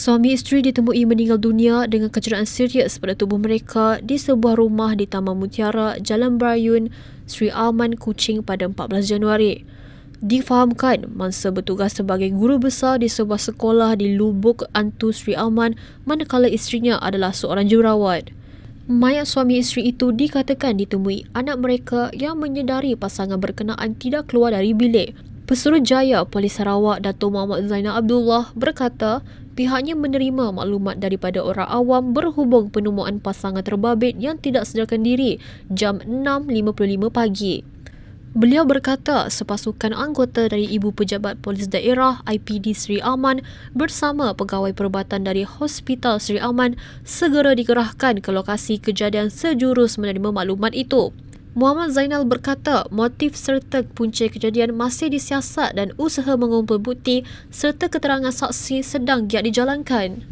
Suami isteri ditemui meninggal dunia dengan kecederaan serius pada tubuh mereka di sebuah rumah di Taman Mutiara, Jalan Berayun, Sri Alman, Kuching pada 14 Januari. Difahamkan, mangsa bertugas sebagai guru besar di sebuah sekolah di Lubuk Antu Sri Alman manakala isterinya adalah seorang jururawat. Mayat suami isteri itu dikatakan ditemui anak mereka yang menyedari pasangan berkenaan tidak keluar dari bilik Pesuruhjaya Polis Sarawak Dato' Muhammad Zainal Abdullah berkata pihaknya menerima maklumat daripada orang awam berhubung penemuan pasangan terbabit yang tidak sedarkan diri jam 6.55 pagi. Beliau berkata sepasukan anggota dari Ibu Pejabat Polis Daerah IPD Sri Aman bersama pegawai perubatan dari Hospital Sri Aman segera dikerahkan ke lokasi kejadian sejurus menerima maklumat itu. Muhammad Zainal berkata motif serta punca kejadian masih disiasat dan usaha mengumpul bukti serta keterangan saksi sedang giat dijalankan.